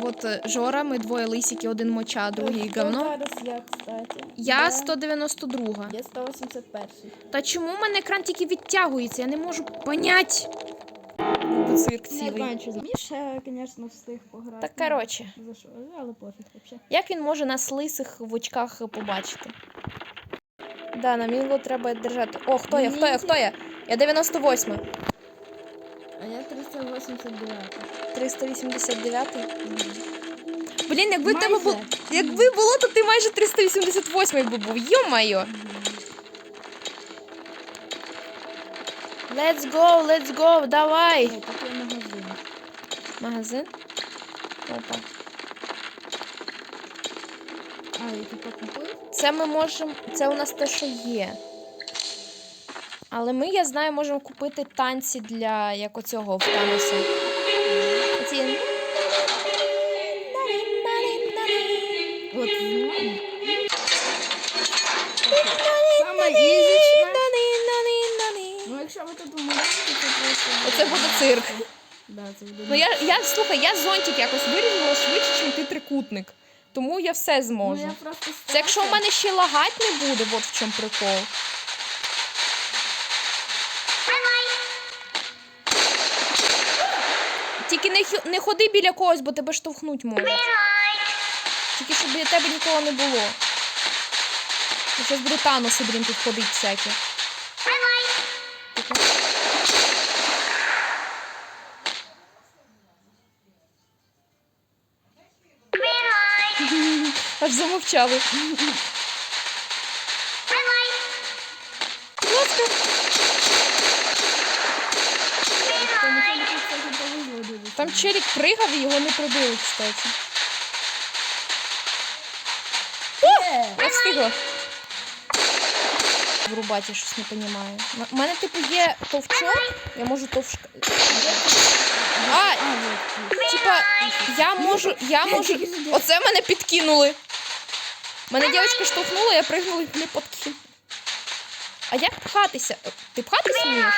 От е, Жора, ми двоє лисики, один моча, другий говно. зараз я, кстати? Я 192. Я 181. Та чому в мене екран тільки відтягується? Я не можу понять. Тут цирк цілий. Міша, звісно, встиг пограти. Так, коротше, За що? Але пофіг взагалі. як він може нас лисих в очках побачити? Да, нам його треба держати. О, хто я? Хто я? Хто я? Я 98. А я 389. 389. Блін, якби в тебе було. Якби було, то ти майже 388 би був. Йо-майо. Let's go, let's go, давай. Ой, тут є магазин. Магазин. Опа. А, я купив? Це ми можемо. Це у нас те, що є. Але ми, я знаю, можемо купити танці для як оцього в Тануса. Оці... От, знаю. Саме ізічне. Ну, якщо ви тут умираєте, то просто... Оце буде цирк. Да, це буде... Ну я, я слухай, я зонтик якось вирізала швидше, ніж ти трикутник. Тому я все Ну, зможу. я просто Це якщо в мене ще лагать не буде, от в чому прикол. Тільки не, хи- не ходи біля когось, бо тебе штовхнуть можуть. Тільки щоб біля тебе нікого не було. Зараз буде Таноси, блін, тут ходить всякі. Тихо. Аж замовчали. Будь ласка. Тому що мені, кстати, повезло дуже. Там челік пригав і його не прибили, кстати. Я встигла. Врубати я щось не розумію. У мене, типу, є товчок, я можу товчка. А, типа, я можу, я можу. Оце мене підкинули. Мене дівчинка штовхнула, я пригнула і мене подкинули. А як пхатися? Ти пхатися вмієш?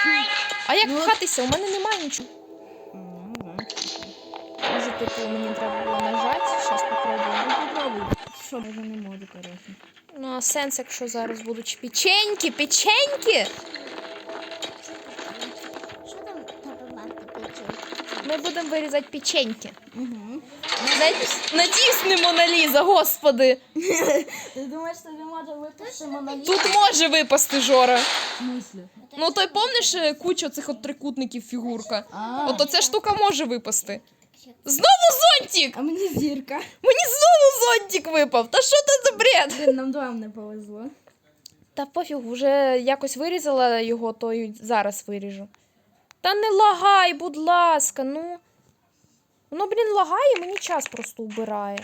А як Ну, пхатися? У мене немає нічого. Що, може не можу, коротше. Ну, а сенс, якщо зараз будуть печеньки, печеньки. Що там тебе мати пече? Ми будемо вирізати печеньки. Угу. Надіюсь, надіюсь, не Моналіза, господи. Ти думаєш, тобі може випасти моноліт? Тут може випасти Жора. Ну, той помниш е, кучу цих от трикутників фігурка? А, От оця штука може випасти. Знову зонтик! а мені зірка. Мені знову зонтик випав. Та що це за бред? Блін, нам двом не повезло. Та пофіг, вже якось вирізала його, то й зараз виріжу. Та не лагай, будь ласка, ну. Воно, блін, лагає, мені час просто убирає.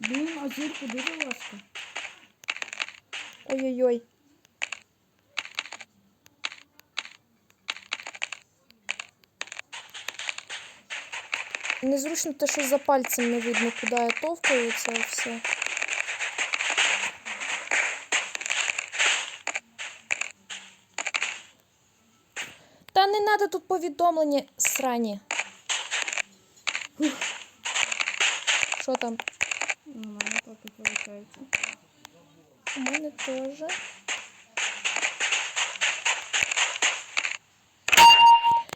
Блін, а зірку дуже важко. Ой-ой-ой. Незручно те, що за пальцем не видно, куди я товкаю це все. Та не треба тут повідомлення срані. Що там? У мене поки виходить. У мене теж.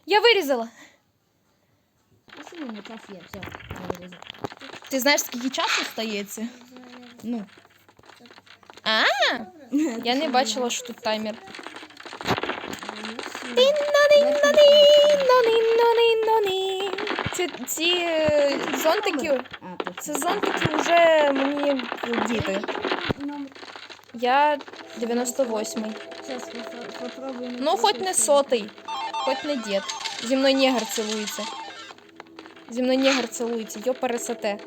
Я вирізала. Мене час є, все. вирізав. Ти знаєш, скільки часу стається? Ну. А, я не бачила, що тут таймер. Ці, ці е, зонтики, це зонтики вже мені діти. Я 98-й. Ну, хоч не сотий, хоч не дід. Зі мною негр цілується. Зі мною негр цілується. Йо пересете.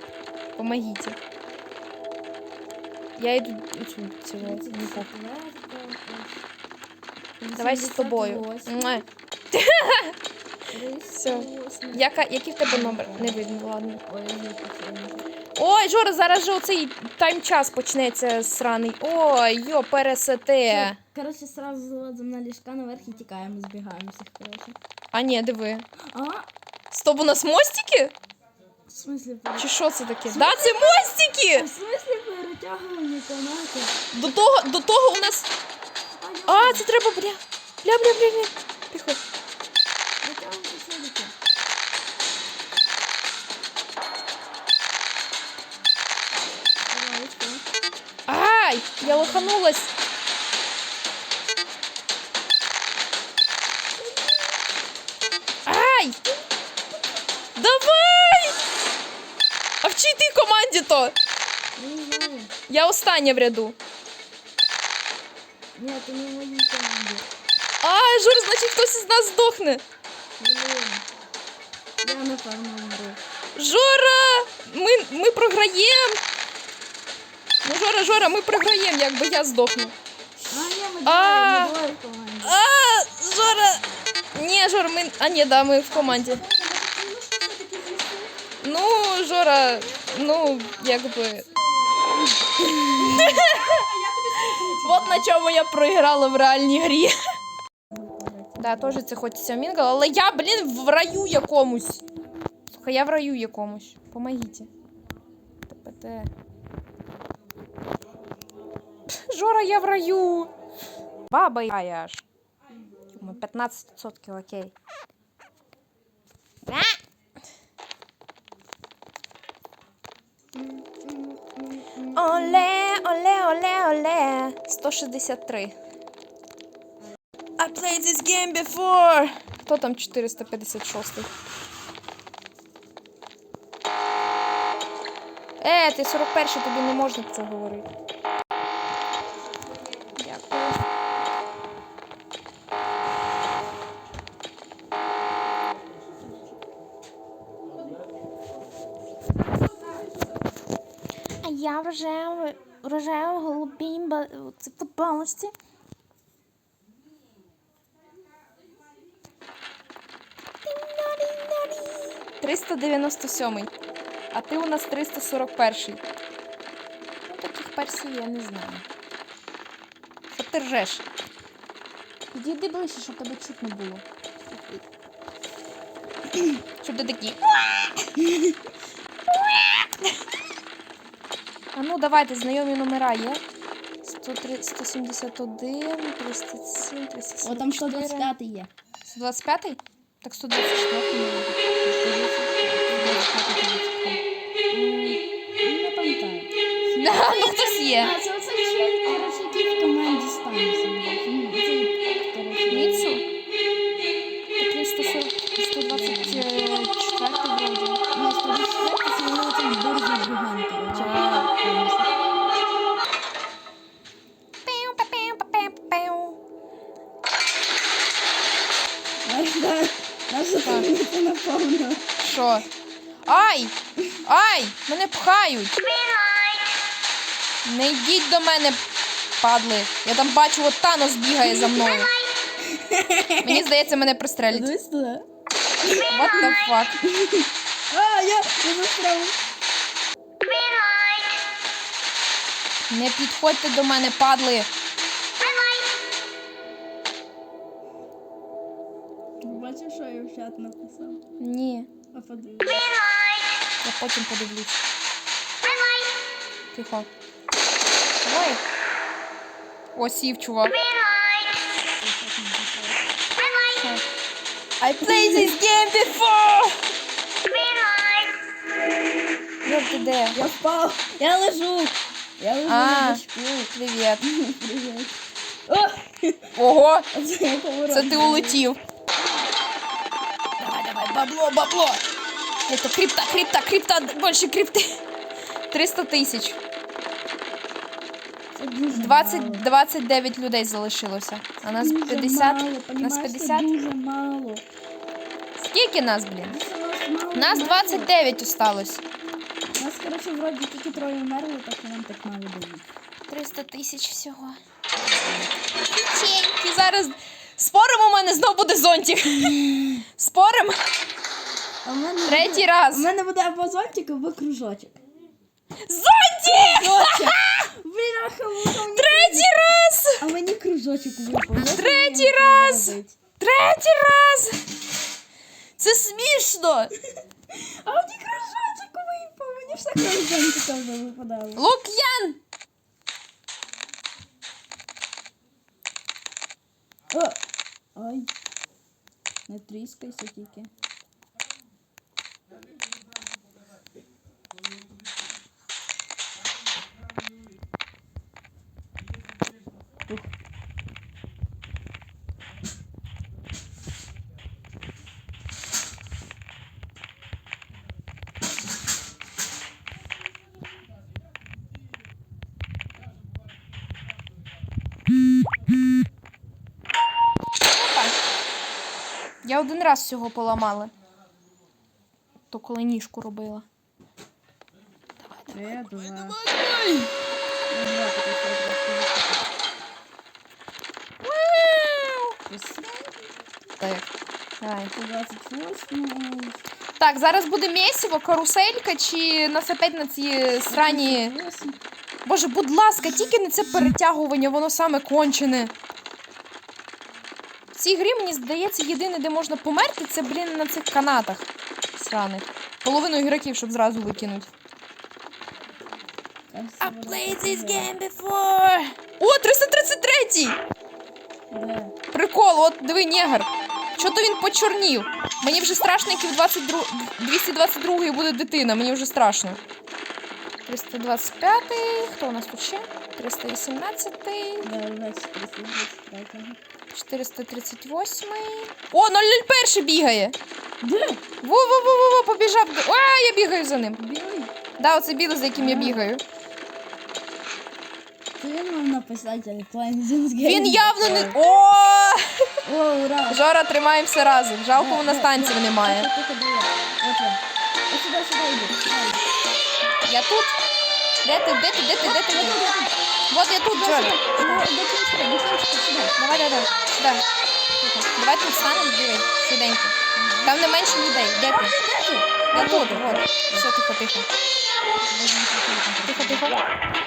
Помогите. Я йду не похуй. Давай з тобою. Все. Яка, який в тебе номер? Не видно, ладно. Ой, Жора, зараз же оцей тайм-час почнеться сраний. Ой, йо, пересете. Коротше, сразу залазимо на ліжка наверх і тікаємо, збігаємо всіх, коротше. А ні, диви. А, Стоп, у нас мостики? в смислі, Чи що це таке? Да, це мостики! в смислі перетягування канату? До того, до того у нас. А, це треба, бля. Бля, бля, бля, бля. Тихо. Ай! Я лоханулась. то? Я не знаю. Я остання в ряду. Ні, ти не в моїй команді. А, Жур, значить хтось із нас здохне. Блін. Я напевно умру. Жора! Ми, ми програємо. Ну, Жора, Жора, ми програємо, якби я здохну. А, ні, ми А. двоє, ми двоє в команді. А, Жора! Ні, Жора, ми. А, ні, да, ми в команді. Ну, Жора, ну, якби. От на чому я проіграла в реальній грі. Да, теж це хочеться мінгл, але я, блін, в раю якомусь. Слухай, я в раю якомусь. Помогите. ТПТ. Жора, я в раю. Баба я аж. Йому 15% окей. Оле, оле, оле, оле. 163. I played this game before. Хто там 456? Е, ти 41 тобі не можна це говорити. Я в голубім ба- це футболочці. Триста дев'яносто сьомий. А ти у нас 341. Ну, таких персів я не знаю. Що ти ржеш? Підійди ближче, щоб тебе чутно було. Щоб ти такий. А ну давайте, знайомі номера є. 103, 171, 307, 374. О, там 125 є. 125? Так 124 є. Ну, Не пам'ятаю. Ну хтось є. Мене пхають! Не йдіть до мене, падли. Я там бачу, от Танос бігає за мною. Мені здається, мене пристрелять. What the fuck? А, я, я. Не підходьте до мене, падли. Бачиш, що я в чат написав? Ні, А подивись. я потім подивлюсь. Тихо. Ой. О, сів, чувак. I played this game before! Як ти де? Я впав. Я лежу. Я лежу А. на дошку. Привіт. Привіт. О, Ого, це я поворот. це ти улетів. Давай, давай, бабло, бабло. Это крипта, крипта, крипта, більше крипти. 300 тисяч. Це дуже 20, 29 людей залишилося. А нас Дуже 50. Мало, Нас 50. дуже мало. Скільки нас, блін? Нас мало. Нас мало. 29 осталось. Нас, коротше, вроді тільки троє вмерли, так і нам так мало було. 300 тисяч всього. Печеньки, зараз спорим у мене знов буде зонтик. Спорим? А в мене Третій буде- раз. У мене буде або зонтик, або кружочок. Зонтик! Доця! Третій раз! А мені кружочок випав. Третій раз! робити? Третій раз! Це смішно! А мені кружочок випав. Мені все кружочки там випадали. Лук'ян! О! Ай. Не тріскайся тільки. Я один раз всього поламала. То коли ніжку робила. Давай! Фотографії. Ось Так. Давай. Так, зараз буде місіво, каруселька чи нас опять на ці срані. Боже, будь ласка, тільки не це перетягування, воно саме кончене. В цій грі, мені здається, єдине, де можна померти, це, блін, на цих канатах сраних. Половину ігроків, щоб зразу викинуть. I played this game before. О, 333! Де? Прикол, от диви, негр. Чого то він почорнів? Мені вже страшно, як і в 22... 222 буде дитина, мені вже страшно. 325, хто у нас тут ще? 318, Да, 23. 438. О, 001 бігає. Де? Во-во-во-во, побіжав. А, я бігаю за ним. Білий? Да, оце білий, за яким я бігаю. Це він мав написати game. Він явно не. О! О, ура! Жора, тримаємося разом. Жалко, у нас танців немає. Сюди, сюди йди. Я тут. Де ти? Де ти? Де ти? Де ти? Вот я тут, Жора. Ну, До кінчика, до кінчика, сюди. Давай, давай, давай. Сюди. Тихо. Давай тут станемо, диви, швиденько. Там не менше людей. Де ти? Вот тут, Вот. Все, тихо, тихо. Тихо, тихо.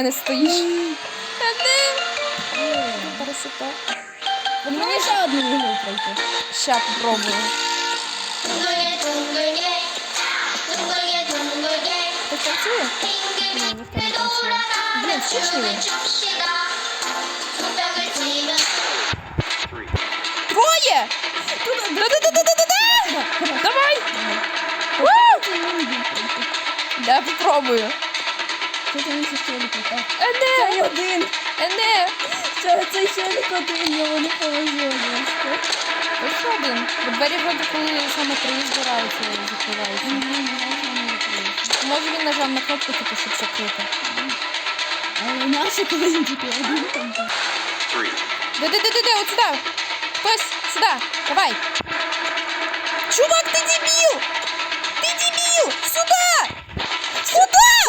мене стоїш. Та ти? Красота. Мені ще одну ігру пройти. Ща попробую. Ти танцює? Ні, ніхто Давай! Я попробую. Ене! Це один. Ене! Це, це ще не один, його не просто. Ось один. Бо двері вроді коли саме приїзд збираються, закриваються. Може він нажав на кнопку, типу, щоб закрити. Але наші коли він тільки один там. Де-де-де-де, от сюди. Хтось сюди. Давай. Чувак, ти дебіл! Ти дебіл! Сюди!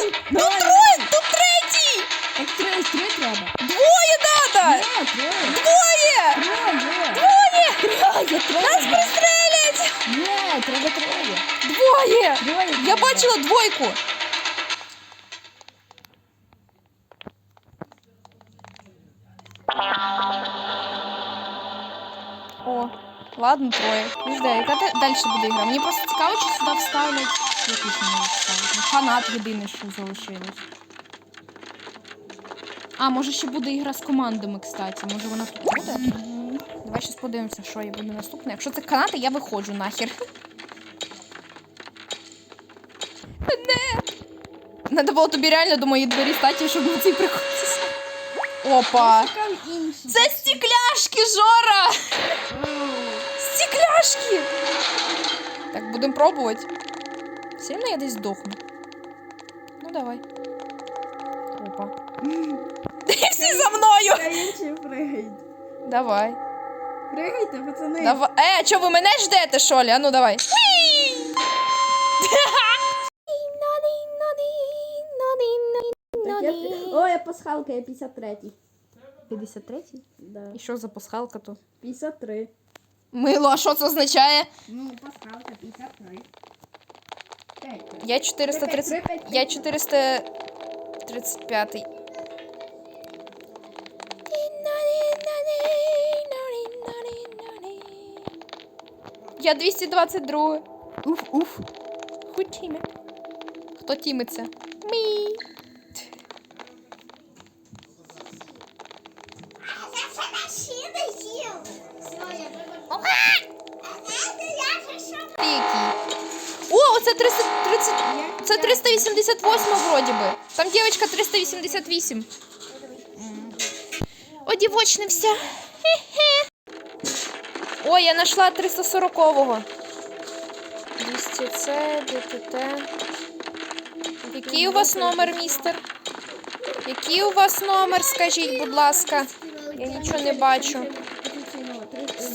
Сюди! Тут Давай, троє, тут третій! Так три, три треба. Двоє надо! Ні, троє. Двоє! Троє. Двоє! Троє, Нас троє. пристрелять! Ні, треба троє. Двоє! Троє. Я треба. бачила двойку. О, ладно, троє. Не знаю, яка те- далі буде гра. Мені просто цікаво, чи сюди вставлять. Якусь не. Ну, фанат єдиний, що залишилось. А, може ще буде ігра з командами, кстати. Може вона тут буде? Давай щас подивимося, що є буде наступне. Якщо це канати, я виходжу нахер. Не. Надо було тобі реально до моєї двері стати, щоб на цей прикотися. Опа. Це стекляшки, Жора! Стекляшки! Так, будемо пробувати. Сильно я десь здохну. Ну давай. Опа. Всі за мною. Давай. Пригайте, пацани. Давай. Е, а чо ви мене ждете, що ли? А ну давай. О, я пасхалка, я 53-й. 53-й? Да. І що за пасхалка тут? 53. Мило, а що це означає? Ну, пасхалка 53. Я 430... Я 435. Я 222. Уф, уф. Ху тіме. Хто тімиться? Мі. 388 вроді би. Там дівчинка 388. Одівочнився. Хе-хе. О, я знайшла 340-го. 200 це, ДТТ. Який у вас номер, містер? Який у вас номер, скажіть, будь ласка. Я нічого не бачу.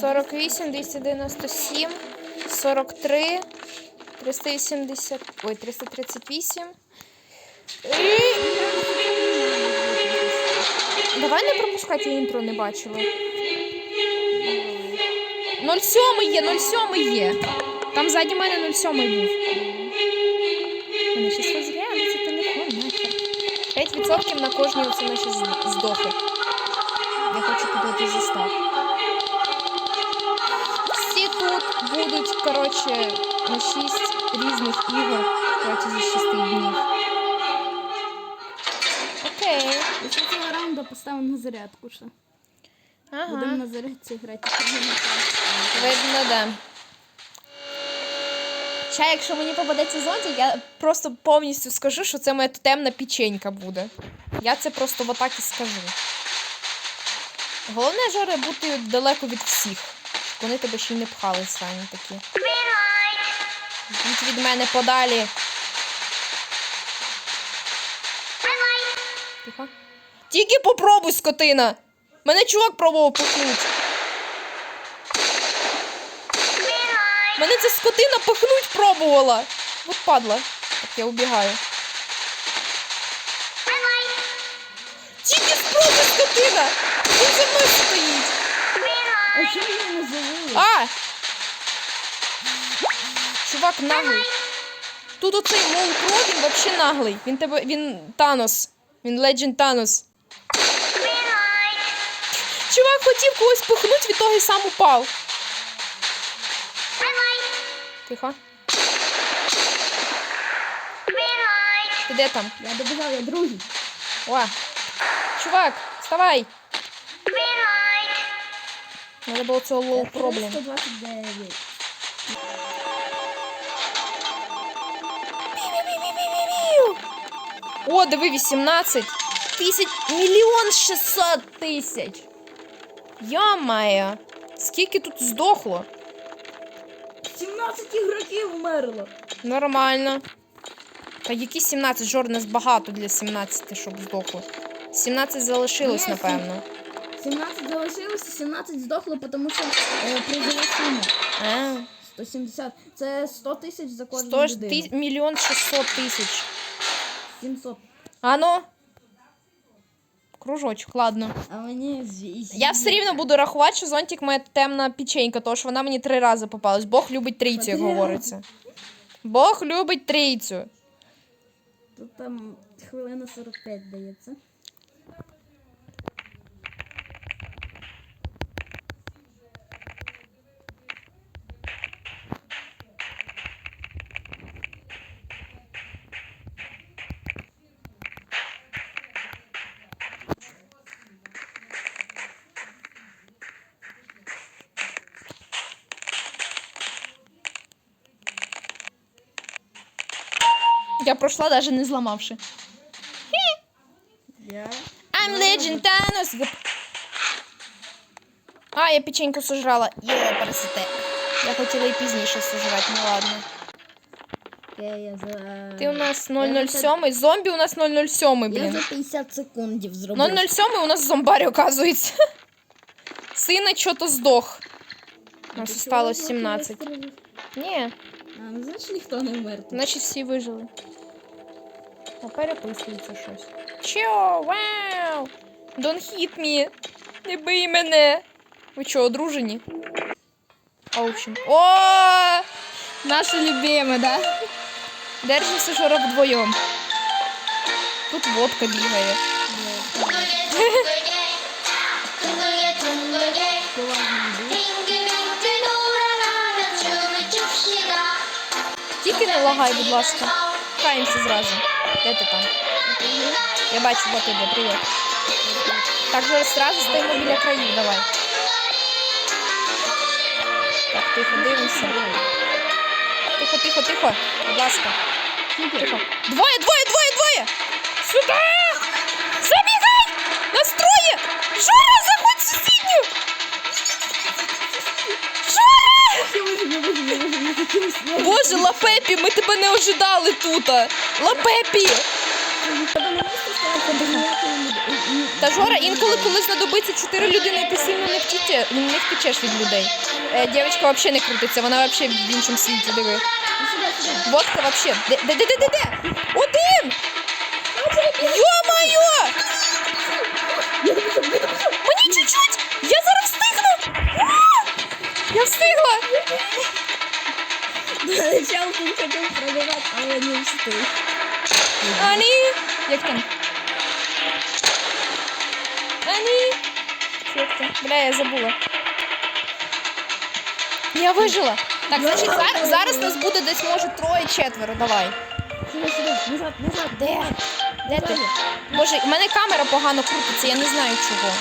48, 297, 43, 380, ой, 338. І... Давай не пропускати, я інтро не бачила. 07 є, 07 є. Там ззаді мене 07 був. Мене щас розглянеться телефон, нахер. 5% на кожній оце наші з- здохи. Я хочу подати застав. Всі тут будуть, коротше, на 6 Різних ігор протягом 6 днів. Окей. Після цього раунду поставимо на зарядку ще. Будемо на зарядці грати. Видно, да. Ще, якщо мені попадеться зонтик, я просто повністю скажу, що це моя тотемна печенька буде. Я це просто отак і скажу. Головне, Жоре, бути далеко від всіх. Вони тебе ще й не пхали самі такі. Йдіть від мене подалі. Тихо. Тільки попробуй, скотина! Мене чувак пробував пихнуть. Мене ця скотина пихнуть пробувала. От падла. Так я убігаю. Тільки спробуй, скотина! Він за мною стоїть. А що я не завели? А! Чувак наглий. Тут оцей Мол Про, він вообще наглий. Він тебе. він Танос. Він Legend Танос. Чувак хотів когось пихнуть, від того і сам упав. Тихо. Ти де там? Я добігав, я другий. О! Чувак, вставай! Надо було цього лоу проблем. 129. О, диви, 18 тисяч, мільйон 600 тисяч. Йо-моє, скільки тут здохло? 17 ігроків вмерло. Нормально. Та які 17? Жор, нас багато для 17, щоб здохло. 17 залишилось, Ні, напевно. 17 залишилося, 17 здохло, тому що е, сума. А, 170. Це 100 тисяч за кожну 100 ж людину. ти... мільйон 600 тисяч. 700. Ано. Кружочок, ладно. А мені. Я все рівно буду рахувати, що зонтик моя темна печенька, тому що вона мені три рази попалась. Бог любить трійцю, як говориться. Бог любить трійцю. Тут там хвилина 45 дається. Я пройшла, навіть не зламавши. Я. I'm Legend Thanos. А, я печеньку сожрала. Є, пересете. Я хотіла і пізніше сожрати, ну ладно. Я за... Ти у нас Я 007, зомбі у нас 007, Я за 50 секундів зробив. 007 у нас зомбарь, оказується. Сина чого-то здох. У нас осталось 17. Ні, А, ну значить ніхто не вмер. значить всі вижили. О, переписується щось. Чо, вау! Don't hit me! Не бий мене! Ви чо, одружені? Оучен. О! Наша любима, да? Держимся шароб вдвоем. Тут водка бігає. Тільки не лагай, будь ласка. Каємося зразу. Де ти там? Я бачу, бо ти де, привіт. Так, же зразу стоїмо біля країв, давай. Так, тихо, дивимося. Тихо, тихо, тихо. Будь ласка. Тихо. Двоє, двоє, двоє, двоє! Сюди! Забігай! Настроє! Жора, Боже, Лапепі, ми тебе не ожидали тут. Лапепі! Та Жора, інколи, коли знадобиться чотири людини, ти сильно не втіче, не втечеш від людей. Е, дівчинка взагалі не крутиться, вона взагалі в іншому світі диви. Водка. Де, де, де, де, де, де? Один! Йо-моє! Я встигла! Начал тут хотів пробивати, але не встиг. Ані! Як там? Як там? Бля, я забула. Я вижила. Так, значить, зараз, зараз нас буде десь, може, троє-четверо. Давай. Сюди, сюди, назад, назад. Де? Де ти? Боже, в мене камера погано крутиться, я не знаю чого.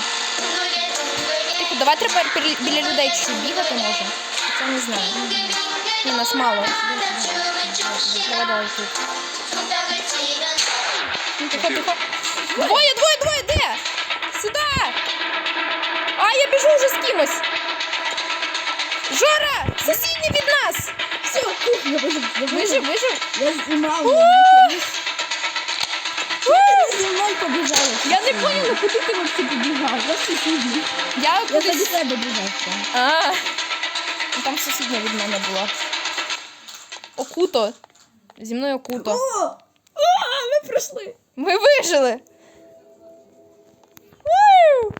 Давай треба біля- людей чуть бігати може. Це не знаю. Ні, нас мало. Давай, давай тут. Тихо, тихо. Двоє, двоє, двоє, де? Сюди! А, я біжу вже з кимось. Жора! Сусідній від нас! Все, я вижив, я Вижив, вижив. Я знімав. Зі мною побіжала. Я не поняла, куди ти вообще побіжав? Я сусідній. Я Я кудись. тоді біжав там. А, ну, там сусідня від мене була. Окуто. Зі мною окуто. О! О, ми пройшли. Ми вижили. Вау!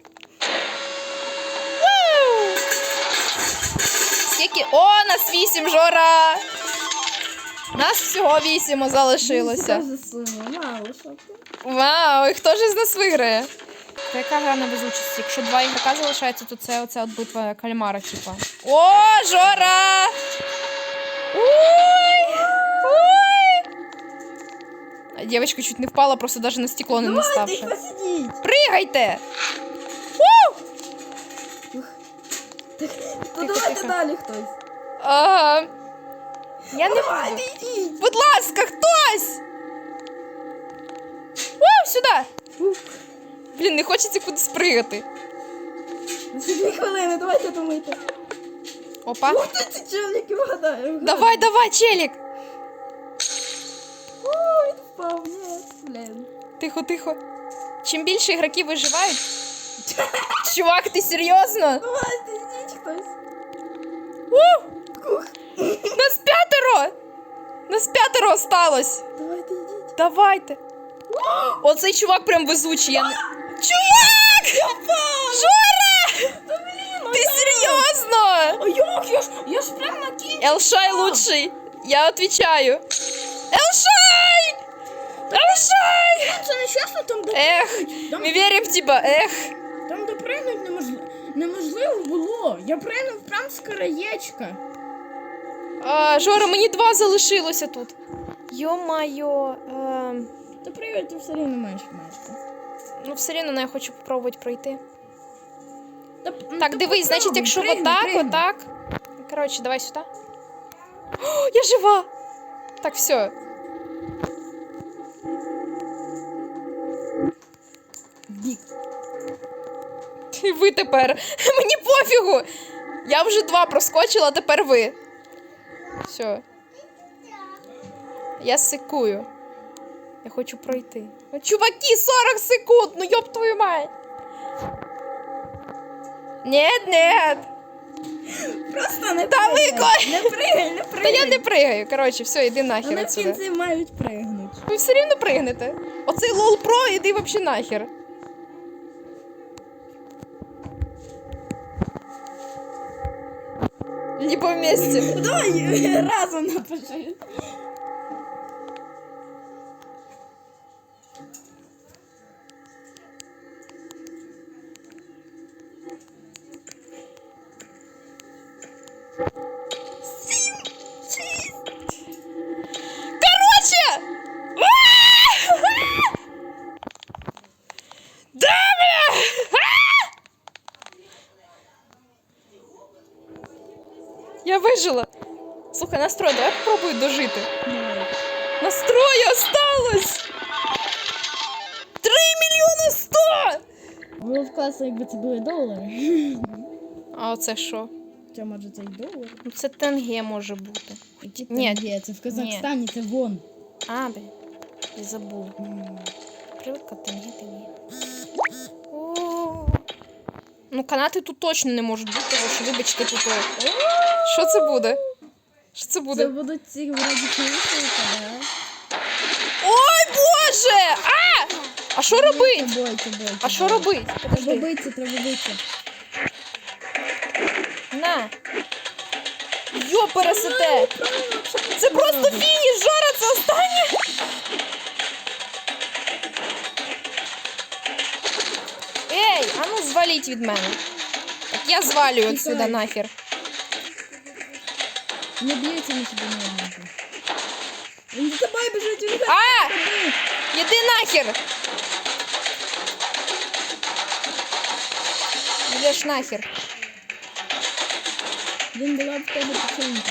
Вау! Скільки? О, нас вісім, Жора! Нас всього вісім залишилося. Вау, і хто ж з нас виграє? Та яка гра на везучість? Якщо два ігрока залишається, то це оця от битва кальмара, типа. О, Жора! Ой! Ой! Дівчинка чуть не впала, просто навіть на стекло не наставши. Пригайте! У! То давайте тихо. далі хтось. Ага. Я не Давайте буду. йдіть. Будь ласка, хтось! У, сюди! Блін, не хочеться кудись пригати. Ще дві хвилини, давайте думайте. Опа. Ух ти, ці челіки вгадаю. Давай, давай, челік! О, він впав, ні, блін. Тихо, тихо. Чим більше ігроків виживають. Чувак, ти серйозно? Давайте йдіть хтось. У! Ух, Нас П'ятеро! Нас п'ятеро осталось! Давайте йдіть. Давайте. Оцей чувак прям везучий. Я не... Чувак! Жора! Ти серйозно? А як? Я ж, я ж прям на кінці. Елшай лучший. Я отвечаю. Елшай! Елшай! Це не чесно, там. Ех, ми віримо в тебе, ех. Там допригнути неможливо. Неможливо було. Я пригнув прям з краєчка. А, Жора, мені два залишилося тут. Йо-майо. Ем, Допригати все рівно менше менше. ну, все рівно я хочу спробувати пройти. Та- ну, Так, та дивись, значить, якщо отак, отак. Коротше, давай сюди. О, я жива! Так, все. Бік. І ви тепер. Мені пофігу. Я вже два проскочила, тепер ви. Все. Я сикую. Я хочу пройти. Чуваки, 40 секунд! Ну ёб твою мать! Нет, нет! Просто не Та пригай. Не пригай, не Та я не пригаю. Коротше, все, іди нахер Вони в отсюда. кінці мають пригнути. Ви все рівно пригнете. Оцей лол про, іди вообще нахер. Либо вместе. Давай разом напиши. Я вижила. Слухай, настрой, давай попробуй дожити. Настрой осталось! Три мільйони сто! Було б класно, якби це були долари. А оце що? Хоча, може, це й долари. Ну це тенге може бути. Які Ні. тенге? Це в Казахстані, це вон. А, блін, я забула. Привикла тенге тенге. Ну, канати тут точно не можуть бути, тому що, вибачте, тут. Що це буде? Що це Це будуть ці вроді книжки, да? Ой, Боже! А! А що робить? Це бой, це бой. А що робить? Треба Подожди. битися, треба битися. На. Йо, пересете! Це просто фініш, Жора, це останнє! Ну від мене. Так я звалюю отсюда нахер. Не б'ється на себе не одного. Він за тобою біжить, він за А! Іди нахер! Ідеш нахер. Він була в тебе печенька.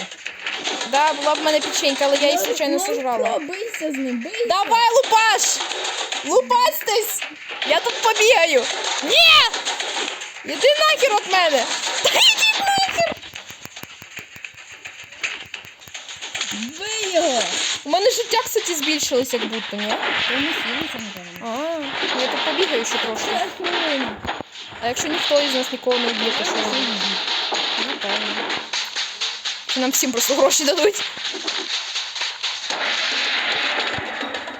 Да, була б в мене печенька, але я її случайно сожрала. Бийся з ним, бийся. Давай, лупаш! Лупастись! Я тут побігаю! Ні! Іди нахер від мене! Та іди нахер! Бий його. У мене життя, кстати, збільшилось, як будто, ні? Ти не сілися. А, я тут побігаю ще трошки. А якщо ніхто із нас нікого не вб'є, то що? Ну, певно. Чи нам всім просто гроші дадуть?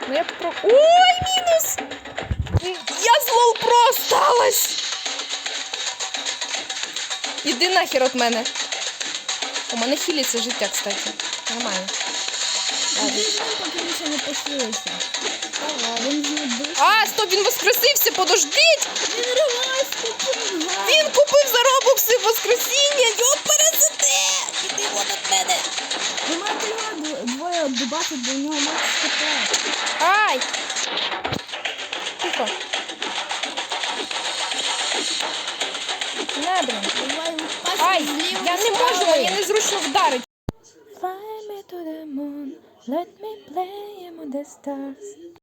Ну я попро... Ой, мінус! Я з лол про осталась! Іди нахер від мене. У мене хілиться життя, кстати. Нормально. Не. А, стоп, він воскресився, подождіть! Він він купив за робокси воскресіння! Йо, пересете! Іди вон від мене! Його двоє дубати, бо у нього хп. Ай! Тихо. На, блін. Давай лупасі Ай, з лівої я не можу, сторони. мені незручно вдарити. Fly me to the moon, let me play among the stars.